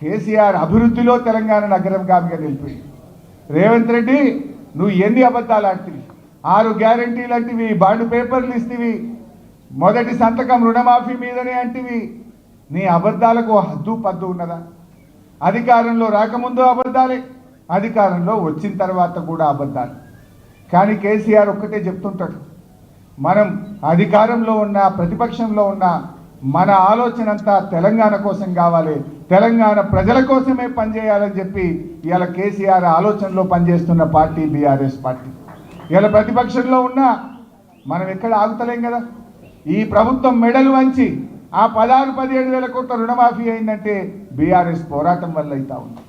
కేసీఆర్ అభివృద్ధిలో తెలంగాణ నగరంగామిగా నిలిపి రేవంత్ రెడ్డి నువ్వు ఎన్ని అబద్ధాలు ఆడుతుంది ఆరు గ్యారంటీలు అంటివి బాండ్ పేపర్లు ఇస్తేవి మొదటి సంతకం రుణమాఫీ మీదనే అంటివి. నీ అబద్ధాలకు హద్దు పద్దు ఉన్నదా? అధికారంలో రాకముందు అబద్ధాలే అధికారంలో వచ్చిన తర్వాత కూడా అబద్ధాలు. కానీ కేసీఆర్ ఒక్కటే చెప్తుంటాడు మనం అధికారంలో ఉన్న ప్రతిపక్షంలో ఉన్న మన ఆలోచన అంతా తెలంగాణ కోసం కావాలి. తెలంగాణ ప్రజల కోసమే పనిచేయాలని చెప్పి ఇవాళ కేసీఆర్ ఆలోచనలో పనిచేస్తున్న పార్టీ బీఆర్ఎస్ పార్టీ. ఇవాళ ప్రతిపక్షంలో ఉన్నా మనం ఎక్కడ ఆగుతలేం కదా? ఈ ప్రభుత్వం మెడలు వంచి ఆ పదహారు పదిహేడు వేల కోట్ల రుణమాఫీ అయిందంటే బీఆర్ఎస్ పోరాటం వల్ల అవుతా ఉంది.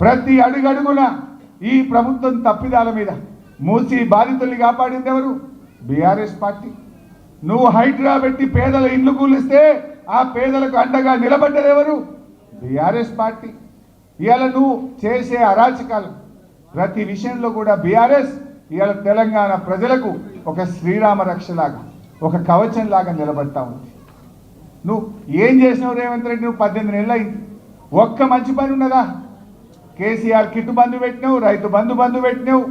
ప్రతి అడుగడుగున ఈ ప్రభుత్వం తప్పిదాల మీద మూసి బాధితుల్ని కాపాడింది ఎవరు? BRS party. నువ్వు హైడ్రా పెట్టి పేదల ఇండ్లు కూలిస్తే ఆ పేదలకు అండగా నిలబడ్డది ఎవరు? BRS party. ఇవాళ నువ్వు చేసే అరాచకాలు ప్రతి విషయంలో కూడా బీఆర్ఎస్ ఇవాళ తెలంగాణ ప్రజలకు ఒక శ్రీరామ రక్షలాగా ఒక కవచంలాగా నిలబడతా ఉంది. నువ్వు ఏం చేసినావు రేవంత్ రెడ్డి? నువ్వు పద్దెనిమిది నెలలు అయింది ఒక్క మంచి పని ఉన్నదా? కేసీఆర్ కిట్టు బంధు పెట్టినావు రైతు బంధు బంధు పెట్టినావు.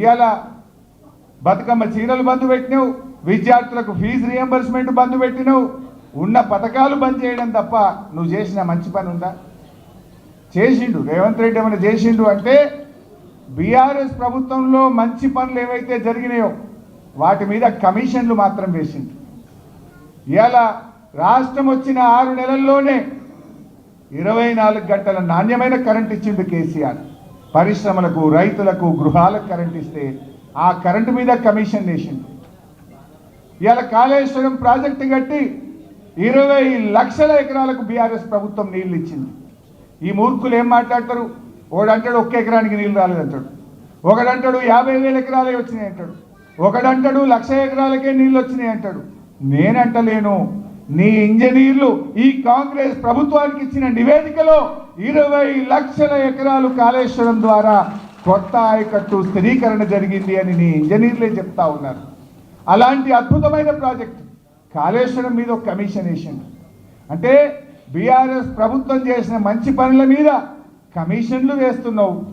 ఇవాళ బతుకమ్మ చీరలు బంధు పెట్టినావు. విద్యార్థులకు ఫీజు రియంబర్స్మెంట్ బంద్ పెట్టినావు. ఉన్న పథకాలు బంద్ చేయడం తప్ప నువ్వు చేసిన మంచి పని ఉందా? చేసిండు. రేవంత్ రెడ్డి ఏమైనా చేసిండు అంటే బీఆర్ఎస్ ప్రభుత్వంలో మంచి పనులు ఏవైతే జరిగినాయో వాటి మీద కమిషన్లు మాత్రం వేసిండు ఇలా రాష్ట్రం వచ్చిన ఆరు నెలల్లోనే ఇరవై నాలుగు గంటల నాణ్యమైన కరెంట్ ఇచ్చిండు కేసీఆర్. పరిశ్రమలకు రైతులకు గృహాలకు కరెంట్ ఇస్తే ఆ కరెంటు మీద కమిషన్ వేసిండు. ఇవాళ కాళేశ్వరం ప్రాజెక్టు కట్టి ఇరవై లక్షల ఎకరాలకు బీఆర్ఎస్ ప్రభుత్వం నీళ్ళు ఇచ్చింది. ఈ మూర్ఖులు ఏం మాట్లాడతారు? ఒకడంటాడు ఒక్క ఎకరానికి నీళ్ళు రాలేదంటాడు. ఒకడంటాడు యాభై వేల ఎకరాలే వచ్చినాయి అంటాడు. ఒకడంటాడు లక్ష ఎకరాలకే నీళ్ళు వచ్చినాయి అంటాడు. నేనంటలేను. నీ ఇంజనీర్లు ఈ కాంగ్రెస్ ప్రభుత్వానికి ఇచ్చిన నివేదికలో ఇరవై లక్షల ఎకరాలు కాళేశ్వరం ద్వారా కొత్త ఆయకట్టు స్థిరీకరణ జరిగింది అని నీ ఇంజనీర్లే చెప్తా ఉన్నారు. అలాంటి అద్భుతమైన ప్రాజెక్ట్. కాళేశ్వరం మీద ఒక కమిషన్ వేసిండు అంటే బీఆర్ఎస్ ప్రభుత్వం చేసిన మంచి పనుల మీద కమిషన్లు వేస్తున్నావు.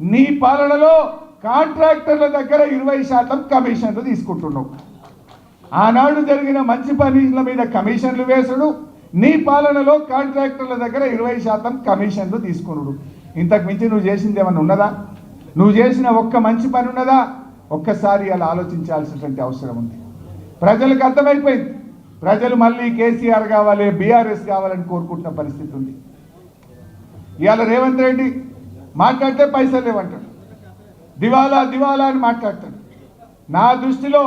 నీ పాలనలో కాంట్రాక్టర్ల దగ్గర ఇరవై శాతం కమిషన్లు తీసుకుంటున్నావు. ఆనాడు జరిగిన మంచి పనుల మీద కమిషన్లు వేసుడు నీ పాలనలో కాంట్రాక్టర్ల దగ్గర ఇరవై శాతం కమిషన్లు తీసుకునుడు. ఇంతకు మించి నువ్వు చేసింది ఏమన్నా ఉన్నదా? నువ్వు చేసిన ఒక్క మంచి పని ఉన్నదా? ఒక్కసారి అలా ఆలోచించాల్సినటువంటి అవసరం ఉంది. ప్రజలకు అర్థమైపోయింది. ప్రజలు మళ్ళీ కేసీఆర్ కావాలి బీఆర్ఎస్ కావాలని కోరుకుంటున్న పరిస్థితి ఉంది. ఇవాళ రేవంత్ రెడ్డి మాట్లాడితే పైసలు లేవంటాడు. దివాలా దివాలా అని మాట్లాడతాడు. నా దృష్టిలో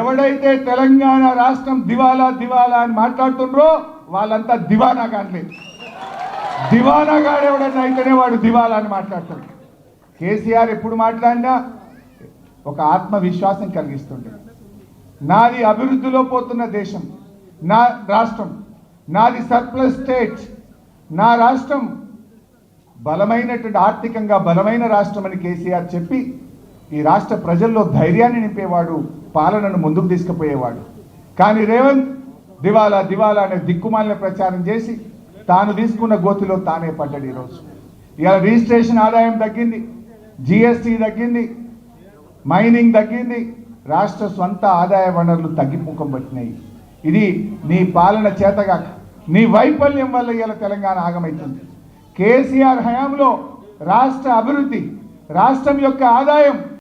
ఎవడైతే తెలంగాణ రాష్ట్రం దివాలా దివాలా అని మాట్లాడుతుండ్రో వాళ్ళంతా దివానా కానలేదు దివానా గాడు అయితేనే వాడు దివాలా అని మాట్లాడతాడు. కేసీఆర్ ఎప్పుడు మాట్లాడినా ఒక ఆత్మవిశ్వాసం కలిగిస్తుండే. నాది అభివృద్ధిలో పోతున్న దేశం నా రాష్ట్రం నాది సర్ప్లస్ స్టేట్ నా రాష్ట్రం బలమైనటువంటి ఆర్థికంగా బలమైన రాష్ట్రం అని కేసీఆర్ చెప్పి ఈ రాష్ట్ర ప్రజల్లో ధైర్యాన్ని నింపేవాడు పాలనను ముందుకు తీసుకుపోయేవాడు. కానీ రేవంత్ దివాలా దివాలా అనే దిక్కుమాలిన ప్రచారం చేసి తాను తీసుకున్న గోతిలో తానే పడ్డాడు ఈరోజు. ఇవాళ రిజిస్ట్రేషన్ ఆదాయం తగ్గింది జిఎస్టీ తగ్గింది మైనింగ్ తగ్గింది రాష్ట్ర స్వంత ఆదాయ వనరులు తగ్గిముఖం పట్టినాయి. ఇది నీ పాలన చేతగాక నీ వైఫల్యం వల్ల ఇవాళ తెలంగాణ ఆగమవుతుంది కేసీఆర్ హయాంలో రాష్ట్ర అభివృద్ధి రాష్ట్రం యొక్క ఆదాయం